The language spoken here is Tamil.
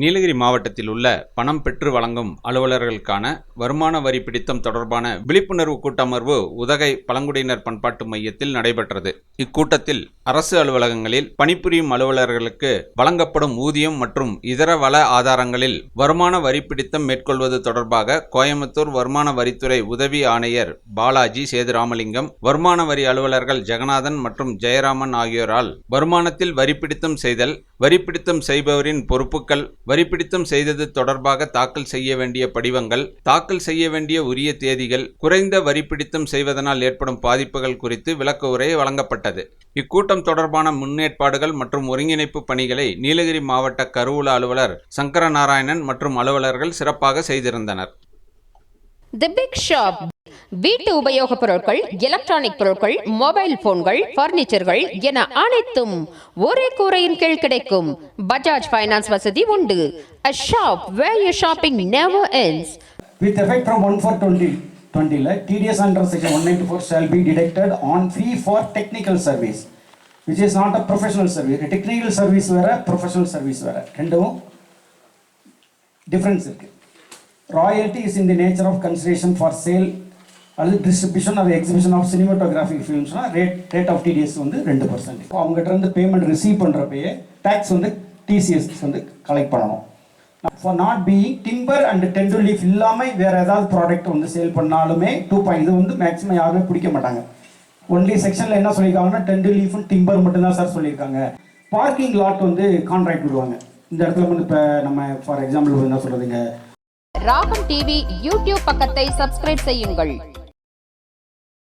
நீலகிரி மாவட்டத்தில் உள்ள பணம் பெற்று வழங்கும் அலுவலர்களுக்கான வருமான வரி பிடித்தம் தொடர்பான விழிப்புணர்வு கூட்டமர்வு உதகை பழங்குடியினர் பண்பாட்டு மையத்தில் நடைபெற்றது. இக்கூட்டத்தில் அரசு அலுவலகங்களில் பணிபுரியும் அலுவலர்களுக்கு வழங்கப்படும் ஊதியம் மற்றும் இதர வள ஆதாரங்களில் வருமான வரி பிடித்தம் மேற்கொள்வது தொடர்பாக கோயம்புத்தூர் வருமான வரித்துறை உதவி ஆணையர் பாலாஜி சேதுராமலிங்கம் வருமான வரி அலுவலர்கள் ஜெகநாதன் மற்றும் ஜெயராமன் ஆகியோரால் வருமானத்தில் வரி பிடித்தம் செய்தல் வரி பிடித்தம் செய்பவரின் பொறுப்புகள் வரி பிடித்தம் செய்தது தொடர்பாக தாக்கல் செய்ய வேண்டிய படிவங்கள் தாக்கல் செய்ய வேண்டிய உரிய தேதிகள் குறைந்த வரி பிடித்தம் செய்வதனால் ஏற்படும் பாதிப்புகள் குறித்து விளக்க உரை வழங்கப்பட்டது. இக்கூட்டம் தொடர்பான முன்னேற்பாடுகள் மற்றும் ஒருங்கிணைப்பு பணிகளை நீலகிரி மாவட்ட கருவூல அலுவலர் சங்கரநாராயணன் மற்றும் அலுவலர்கள் சிறப்பாக செய்திருந்தனர். தி பிக் ஷாப் வீட்டு உபயோகப் பொருட்கள் எலக்ட்ரானிக் பொருட்கள் மொபைல் போன்கள் பர்னிச்சர்கள் என அனைத்தும் ஒரே கூரையின் கீழ் கிடைக்கும். பஜாஜ் ஃபைனான்ஸ் வசதி உண்டு. A shop where your shopping never ends. With effect from 1 for 20, டுவெண்ட்டியில் TDS under section one ninety four shall be deducted on fee for technical service which is not a professional service technical service வேறு ப்ரொஃபஷனல் சர்வீஸ் வேறு. ரெண்டும் டிஃப்ரென்ஸ் இருக்குது royalty is in the nature of consideration for sale அல்லது distribution of exhibition of cinematographic ஃபிலிம்ஸ்னா rate rate of TDS வந்து ரெண்டு பர்சன்ட் அவங்ககிட்ட இருந்து பேமெண்ட் ரிசீவ் பண்ணுறப்பயே டேக்ஸ் வந்து டிசிஎஸ் வந்து கலெக்ட் பண்ணணும். For not being timber and tendu leaf இல்லாமல் வேற ஏதாவது ப்ராடக்ட் வந்து சேல் பண்ணாலுமே டூ பாயிண்ட் இது வந்து மேக்ஸிமம் யாருமே பிடிக்க மாட்டாங்க. ஒன்லி செக்ஷனில் என்ன சொல்லியிருக்காங்கன்னா டென்டு லீஃபும் டிம்பர் மட்டும்தான் சார் சொல்லியிருக்காங்க. பார்க்கிங் லாட் வந்து கான்ட்ராக்ட் விடுவாங்க. இந்த இடத்துல வந்து இப்போ நம்ம ஃபார் எக்ஸாம்பிள் என்ன சொல்கிறதுங்க ராகம் டிவி யூடியூப் பக்கத்தை சப்ஸ்கிரைப் செய்யுங்கள்.